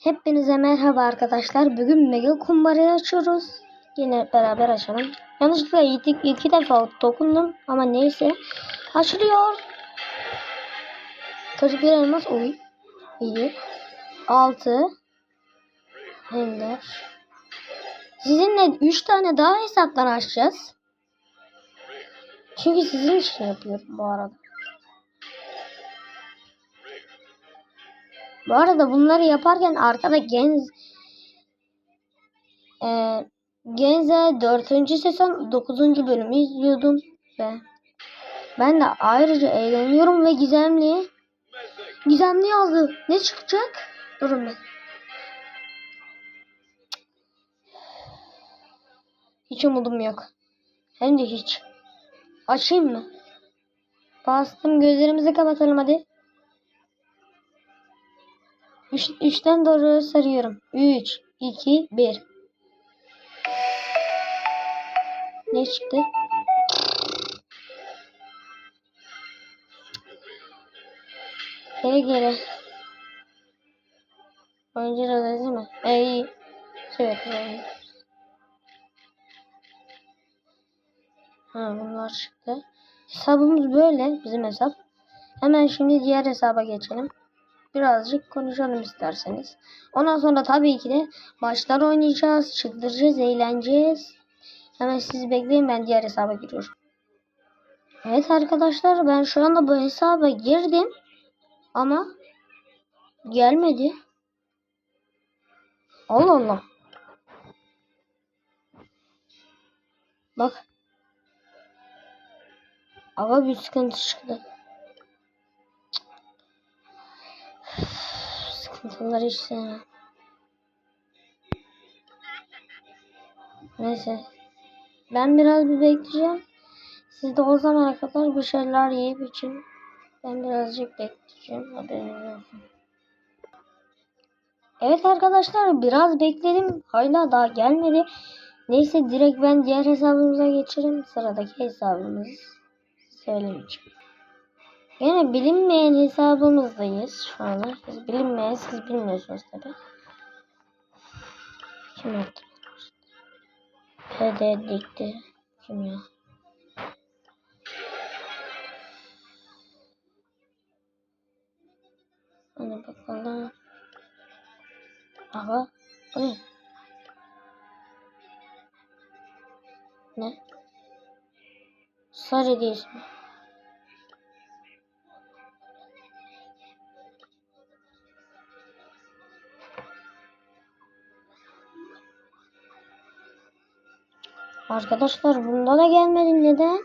Hepinize merhaba arkadaşlar. Bugün mega kumbarayı açıyoruz. Yine beraber açalım. Yanlışlıkla iki, iki defa dokundum ama neyse. Açılıyor. 41 elmas oy. İyi. 6 Ender. Sizinle 3 tane daha hesaptan açacağız. Çünkü sizin için yapıyorum bu arada. Bu arada bunları yaparken arkada Genz e, Genze 4. sezon 9. bölümü izliyordum ve ben de ayrıca eğleniyorum ve gizemli gizemli yazdı. Ne çıkacak? Durun ben. Hiç umudum yok. Hem de hiç. Açayım mı? Bastım gözlerimizi kapatalım hadi. Üç, üçten doğru sarıyorum. Üç, iki, bir. Ne çıktı? Gele gele. Oyuncu da değil mi? E, iyi. Evet. evet. Ha bunlar çıktı. Hesabımız böyle. Bizim hesap. Hemen şimdi diğer hesaba geçelim birazcık konuşalım isterseniz. Ondan sonra tabii ki de maçlar oynayacağız, çıldıracağız, eğleneceğiz. Hemen sizi bekleyin ben diğer hesaba giriyorum. Evet arkadaşlar ben şu anda bu hesaba girdim. Ama gelmedi. Allah Allah. Bak. Aga bir sıkıntı çıktı. Sıkıntıları sevmem. Neyse. Ben biraz bir bekleyeceğim. Siz de o zamana kadar bir şeyler yiyip için ben birazcık bekleyeceğim. Haberiniz olsun. Evet arkadaşlar biraz bekledim. Hala daha gelmedi. Neyse direkt ben diğer hesabımıza geçerim. Sıradaki hesabımızı söylemeyeceğim. Yine bilinmeyen hesabımızdayız şu anda. Siz bilinmeyen siz bilmiyorsunuz tabi. Kim yaptı? PD dikti. Kim ya? Hadi bakalım. Aha. O ne? Ne? Sarı değil mi? Arkadaşlar bunda da gelmedi neden?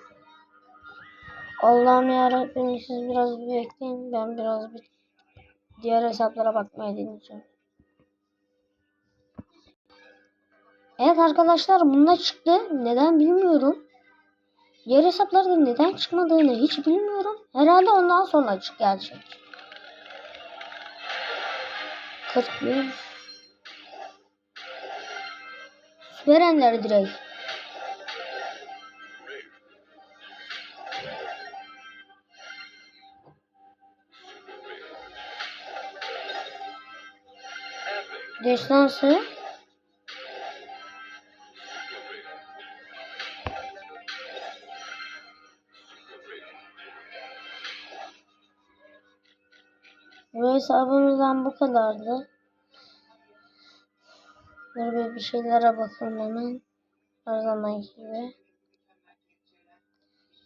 Allah'ım yarabbim siz biraz bir bekleyin. Ben biraz bir diğer hesaplara bakmaya deneyeceğim. Evet arkadaşlar bunda çıktı. Neden bilmiyorum. Diğer hesaplarda neden çıkmadığını hiç bilmiyorum. Herhalde ondan sonra çık gelecek. 41 Verenler direkt. Destansı. Bu hesabımızdan bu kadardı. Böyle bir şeylere bakalım hemen. Her zamanki gibi.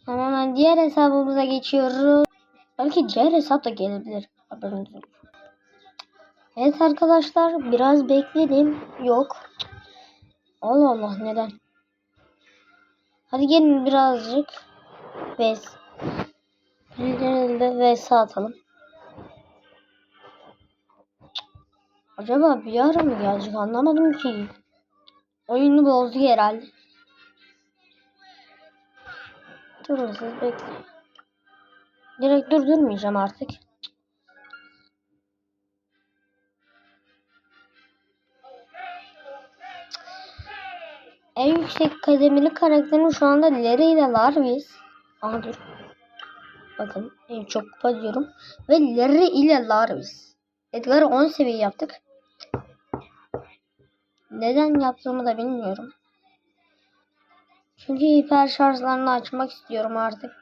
Tamam hemen diğer hesabımıza geçiyoruz. Belki diğer hesap da gelebilir. Haberiniz olsun. Evet arkadaşlar biraz bekledim. Yok. Allah Allah neden? Hadi gelin birazcık. Vs. Birilerinde vs atalım. Acaba bir ara mı gelecek anlamadım ki. Oyunu bozdu herhalde. Durun siz bekleyin. Direkt durdurmayacağım artık. En yüksek kademeli karakterim şu anda Larry ile Larvis. Aha dur. Bakın en çok kupa diyorum. Ve Larry ile Larvis. Edgar'ı 10 seviye yaptık. Neden yaptığımı da bilmiyorum. Çünkü hiper şarjlarını açmak istiyorum artık.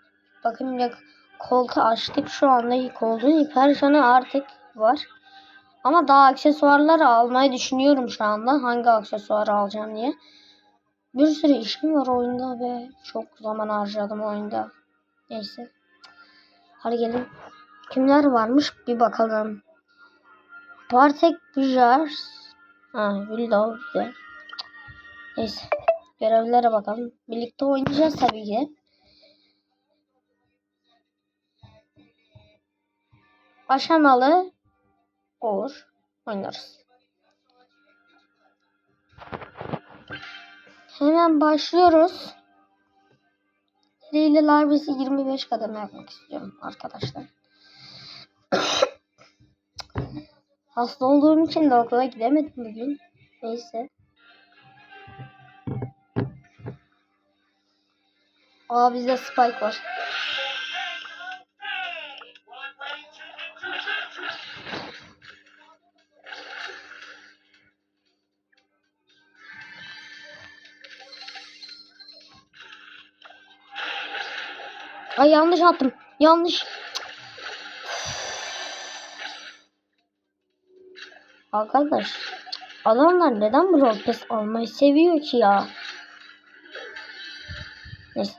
Bakın ya koltuğu açtık. Şu anda koltuğun hiper şarjı artık var. Ama daha aksesuarlar almayı düşünüyorum şu anda. Hangi aksesuarı alacağım diye. Bir sürü işim var oyunda ve çok zaman harcadım oyunda. Neyse. Hadi gelin. Kimler varmış bir bakalım. Bartek Bujars. Ha, Willow güzel. Neyse. Görevlere bakalım. Birlikte oynayacağız tabii ki. Aşamalı olur. Oynarız. Hemen başlıyoruz. Seriyle Larvis'i 25 kademe yapmak istiyorum arkadaşlar. Hasta olduğum için de okula gidemedim bugün. Neyse. Aa bizde Spike var. Ay yanlış attım. Yanlış. Arkadaş. Adamlar neden bu rol pes almayı seviyor ki ya? Neyse.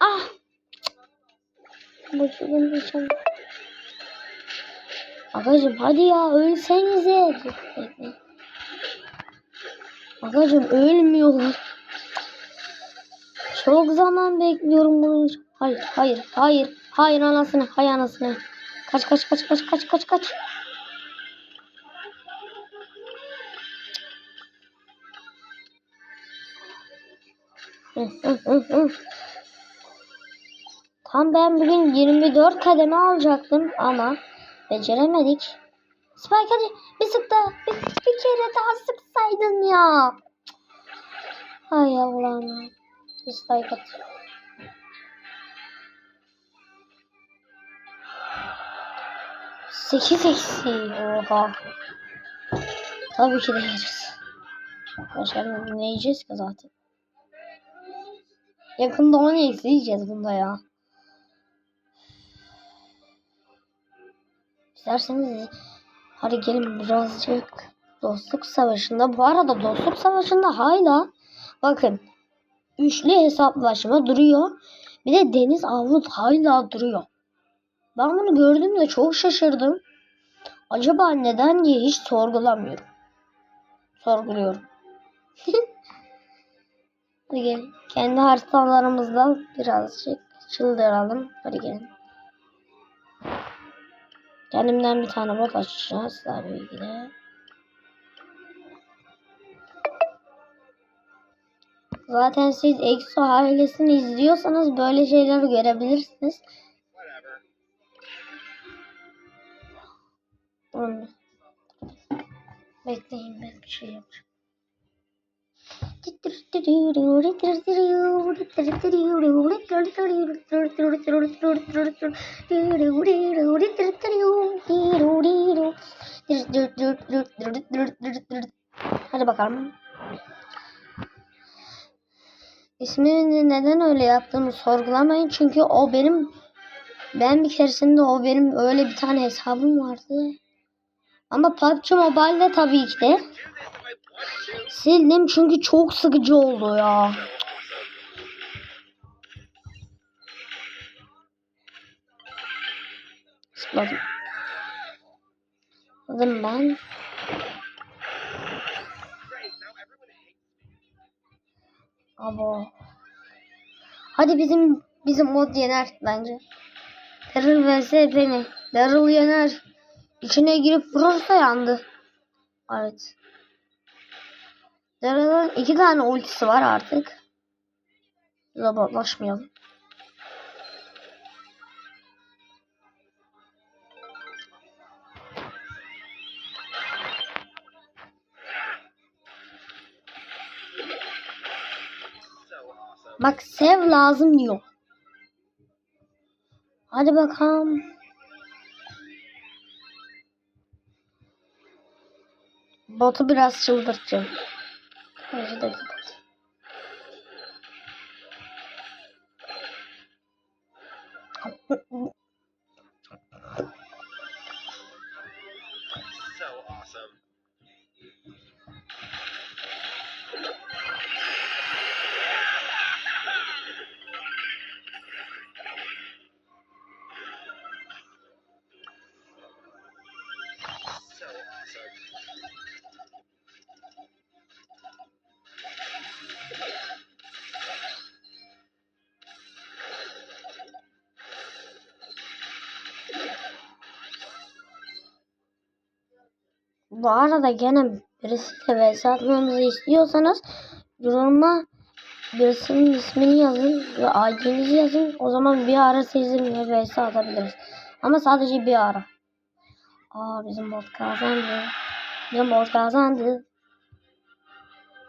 Ah. Bir şey. Agacım hadi ya ölsenize. Agacım ölmüyorlar. Çok zaman bekliyorum bunu. Hayır, hayır, hayır. Hayır anasını, hay anasını. Kaç, kaç, kaç, kaç, kaç, kaç, kaç. Tam ben bugün 24 kademe alacaktım ama beceremedik. Spike hadi bir sık daha, bir, bir kere daha sıksaydın ya. Hay Allah'ım. Dislike at. Sekiz eksi. Oha. Tabii ki de yeriz. Arkadaşlar ne yiyeceğiz ki zaten? Yakında 10 eksi yiyeceğiz bunda ya. İsterseniz hadi gelin birazcık dostluk savaşında. Bu arada dostluk savaşında hala bakın üçlü hesaplaşma duruyor. Bir de deniz avlut hala duruyor. Ben bunu gördüğümde çok şaşırdım. Acaba neden diye hiç sorgulamıyorum. Sorguluyorum. Hadi gel. Kendi haritalarımızda birazcık çıldıralım. Hadi gelin. Kendimden bir tane bot açacağız tabii ki Zaten siz EXO ailesini izliyorsanız böyle şeyleri görebilirsiniz. Oğlum. Bekleyin ben bir şey yapacağım. Hadi bakalım. İsmini neden öyle yaptığımı sorgulamayın. Çünkü o benim ben bir keresinde o benim öyle bir tane hesabım vardı. Ama PUBG Mobile'de tabii ki de sildim çünkü çok sıkıcı oldu ya. Sıkladım. Sıkladım ben. Abo. Hadi bizim bizim mod yener bence. Daryl vs Penny. Daryl yener. İçine girip vurursa yandı. Evet. Daryl'ın iki tane ultisi var artık. Robotlaşmayalım. Bak sev lazım diyor. Hadi bakalım. Botu biraz çıldırtacağım. Karşıdaki bot. So Bu arada gene birisiyle vs atmamızı istiyorsanız yoruma birisinin ismini yazın ve ID'nizi yazın. O zaman bir ara sizinle vs atabiliriz. Ama sadece bir ara. Aa bizim bot kazandı. Bizim bot kazandı.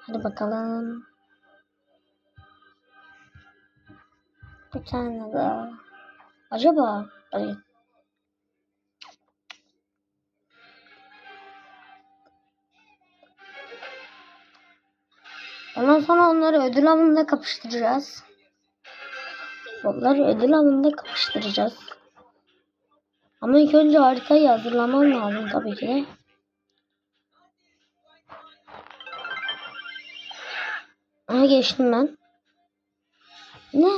Hadi bakalım. Bir tane daha. Acaba? Hayır. Ondan sonra onları ödül avında kapıştıracağız. Onları ödül avında kapıştıracağız. Ama ilk önce haritayı hazırlamam lazım tabii ki de. Aha geçtim ben. Ne?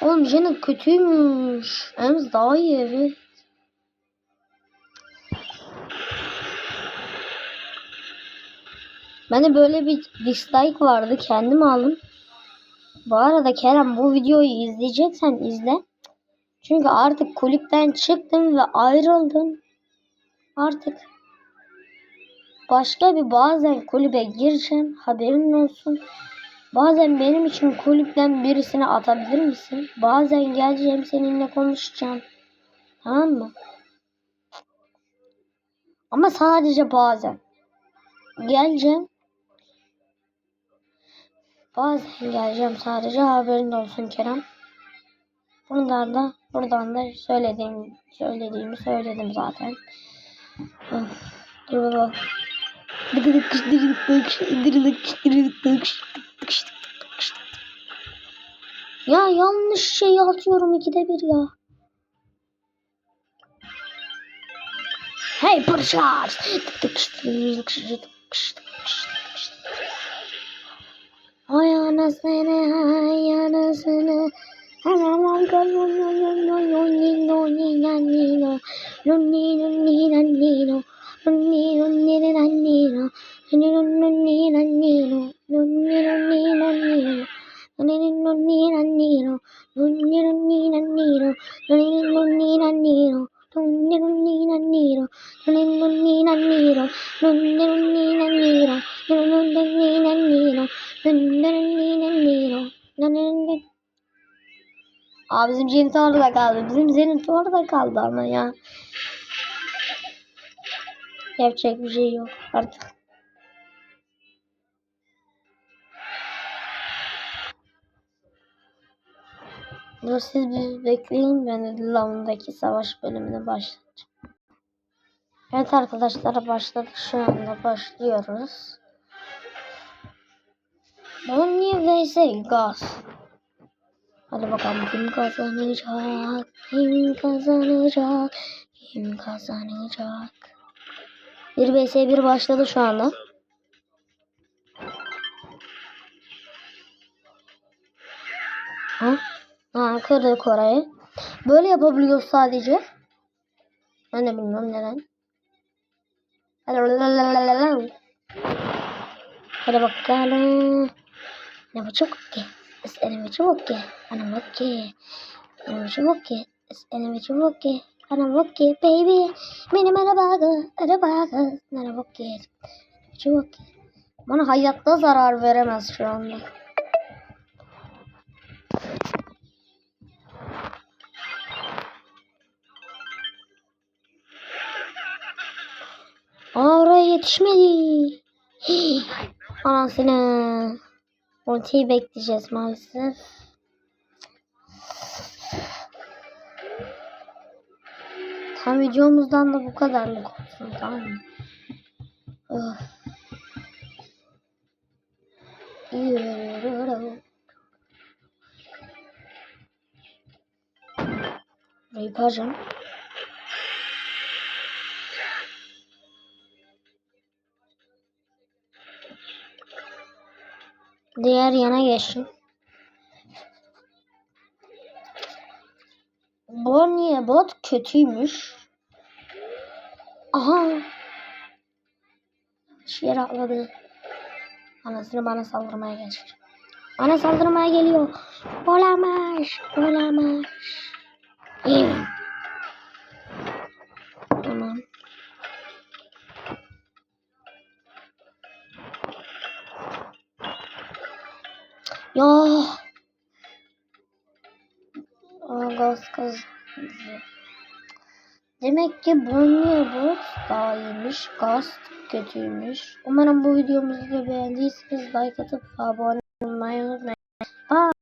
Oğlum Janet kötüymüş. Ems daha iyi evet. Bende böyle bir dislike vardı. Kendim aldım. Bu arada Kerem bu videoyu izleyeceksen izle. Çünkü artık kulüpten çıktım ve ayrıldım. Artık başka bir bazen kulübe gireceğim. Haberin olsun. Bazen benim için kulüpten birisini atabilir misin? Bazen geleceğim seninle konuşacağım. Tamam mı? Ama sadece bazen. Geleceğim. Bazen geleceğim sadece haberin olsun Kerem. Bundan da buradan da söylediğim söylediğimi söyledim zaten. Dur. Ya yanlış şey atıyorum ikide bir ya. Hey Pırşar. Anasını ay anasını. Anamam kalmam no no no no ni no ni na ni no. No ni no ni na ni no. No ni no ni na ni no. No ni no ni na ni no. No ni no ni na ni no. No ni no ni na ni no. No ni no ni na ni no. No ni no ni na ni no. No ni no ni na ni no. No ni no ni na ni no. No Abi bizim Zenit orada kaldı. Bizim Zenit orada kaldı ama ya. Yapacak bir şey yok artık. Dur siz bir bekleyin ben ödül avındaki savaş bölümüne başlayacağım. Evet arkadaşlar başladık şu anda başlıyoruz. Bonnie vs Gaz. Hadi bakalım kim kazanacak? Kim kazanacak? Kim kazanacak? 1 vs 1 başladı şu anda. Ha? Ha kırdık orayı. Böyle yapabiliyoruz sadece. Ben de bilmiyorum neden. Hadi bakalım. Ne çok ki? Es enemy çok ki? Ana bak ki. Enemy çok ki? Es enemy çok ki? Ana bak ki baby. Benim araba araba araba ki. Çok ki. Bana hayatta zarar veremez şu anda. Aa oraya yetişmedi. Anasını. Ultiyi bekleyeceğiz maalesef. Tam videomuzdan da bu kadarlık olsun tamam mı? Öf. Burayı paracağım. Diğer yana geçtim. Bonnie bot kötüymüş. Aha. Şiir atladı. Anasını bana saldırmaya geçer. Bana saldırmaya geliyor. Olamaz. Olamaz. İyi. Gaz. Demek ki Bonnie daha iyiymiş. Gaz kötüymüş. Umarım bu videomuzu da beğendiyseniz like atıp abone olmayı unutmayın. Bye.